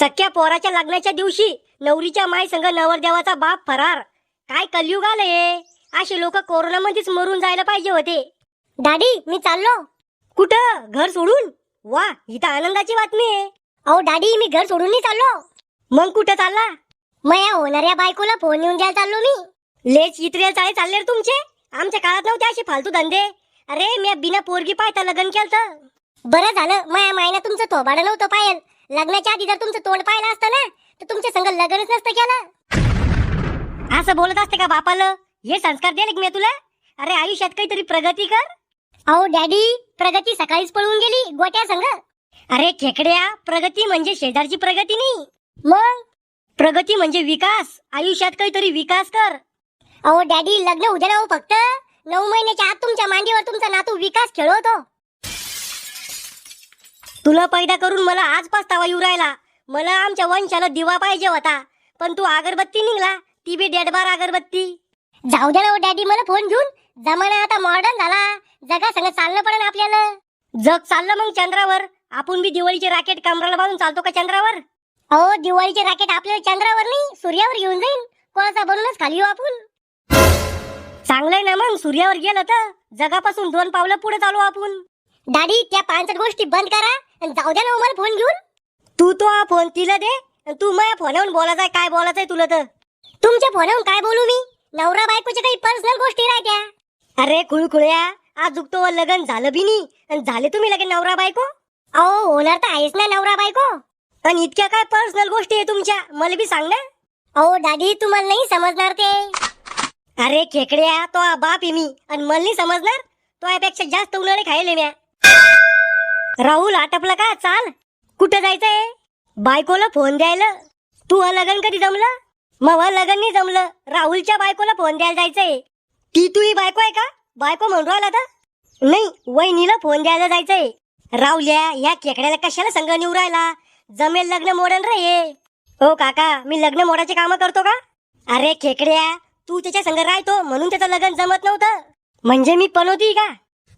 सख्या पोराच्या लग्नाच्या दिवशी नवरीच्या माय संग नवरदेवाचा बाप फरार. काय कलयुग आलंय असे लोक कोरोनामध्येच मरून जायला पाहिजे होते. डॅडी मी चाललो. कुठं? घर सोडून? वा इथं आनंदाची बातमी आहे. अहो डॅडी मी घर सोडून नाही चाललो. मग कुठं चालला? मया होणाऱ्या बायकोला फोन येऊन द्यायला चाललो मी. लेच इत्रेल चाळे चालले रे तुमचे? आमच्या काळात नव्हते असे फालतू धंदे. अरे मी बिना पोरगी पाहता लग्न केलं बरं झालं माया मायना तुमचं थोबाडं नव्हतं पायल. लग्नाच्या आधी जर तुमचं तोंड पाहिलं असतं ना तर तुमच्या संग लग्नच नसतं केलं. असं बोलत असते का बापाला? हे संस्कार दिले की मी तुला. अरे आयुष्यात काहीतरी प्रगती कर. अहो डॅडी प्रगती सकाळीच पळून गेली गोट्या संग. अरे खेकड्या प्रगती म्हणजे शेजारची प्रगती नाही. मग? प्रगती म्हणजे विकास. आयुष्यात काहीतरी विकास कर. अहो डॅडी लग्न उद्या फक्त. नऊ महिन्याच्या आत तुमच्या मांडीवर तुमचा नातू विकास खेळवतो. तुला पैदा करून मला आज पस्तावा येऊ राहिला. मला आमच्या वंशाला दिवा पाहिजे होता. पण तू अगरबत्ती निघला ती बी डेडबार अगरबत्ती. जाऊ द्या ना हो, डॅडी मला फोन घेऊन. जमाना आता मॉडर्न झाला. जगा संग चाललं पडेल आपल्याला. जग चाललं मग चंद्रावर. आपण बी दिवाळीचे राकेट कमराला बांधून चालतो का चंद्रावर? अहो दिवाळीचे राकेट आपल्याला चंद्रावर नाही सूर्यावर घेऊन जाईन. कोळसा बनूनच खाली येऊ आपण. चांगलंय ना मग सूर्यावर गेलं तर. जगापासून दोन पावलं पुढे चालू आपण. डॅडी त्या पाच गोष्टी बंद करा आणि जाऊ द्या ना मला फोन घेऊन. तू तो हा फोन तिला दे आणि तू माझ्या फोनवरून बोलायचंय काय बोलायचंय तुला तर. तुमच्या फोनवरून काय बोलू मी? नवरा बायकोच्या काही पर्सनल गोष्टी राहत्या. अरे खुळखुळ्या आज तो लग्न झालं बी नाही आणि झाले तुम्ही लगेच नवरा बायको? अहो होणार तर आहेच ना नवरा बायको. आणि इतक्या काय पर्सनल गोष्टी आहे तुमच्या मला बी सांग ना. अहो दादी तुम्हाला नाही समजणार ते. अरे खेकड्या तो हा बाप आहे मी आणि मला नाही समजणार. तो यापेक्षा जास्त उन्हाळे खायले म्या. राहुल आटपला का? चाल. कुठं जायचंय? बायकोला फोन द्यायला. तू हा लग्न कधी जमलं? मग हा लग्न नाही जमलं. राहुलच्या बायकोला फोन द्यायला जायचंय. ती तू ही बायको आहे का? बायको म्हणून राहिला तर? नाही वहिनीला फोन द्यायला जायचंय. राहुल्या या खेकड्याला कशाला संघ निवड राहिला? जमेल लग्न मोडन रे हे. हो काका मी लग्न मोडाचे कामं करतो का? अरे खेकड्या तू त्याच्या संग राहतो म्हणून त्याचं लग्न जमत नव्हतं. म्हणजे मी पनवती का?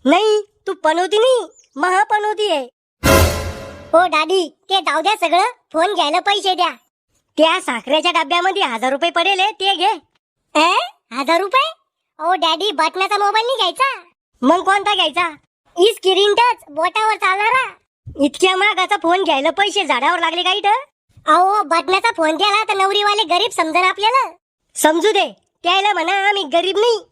नाही तू पनवती नाही महापनवती आहे. हो डॅडी ते जाऊ द्या सगळं. फोन घ्यायला पैसे द्या. त्या साखरेच्या डब्यामध्ये हजार रुपये पडेल हे, ते घे. ए हजार रुपये? अहो डॅडी बटनाचा मोबाईल नाही घ्यायचा? मग कोणता घ्यायचा? ई स्क्रीन टच बोटावर चालणारा? इतक्या महागाचा फोन घ्यायला पैसे झाडावर लागले काही तर अहो बटनाचा फोन द्याला तर नवरीवाले गरीब समजा आपल्याला. समजू दे त्याला म्हणा आम्ही गरीब नाही.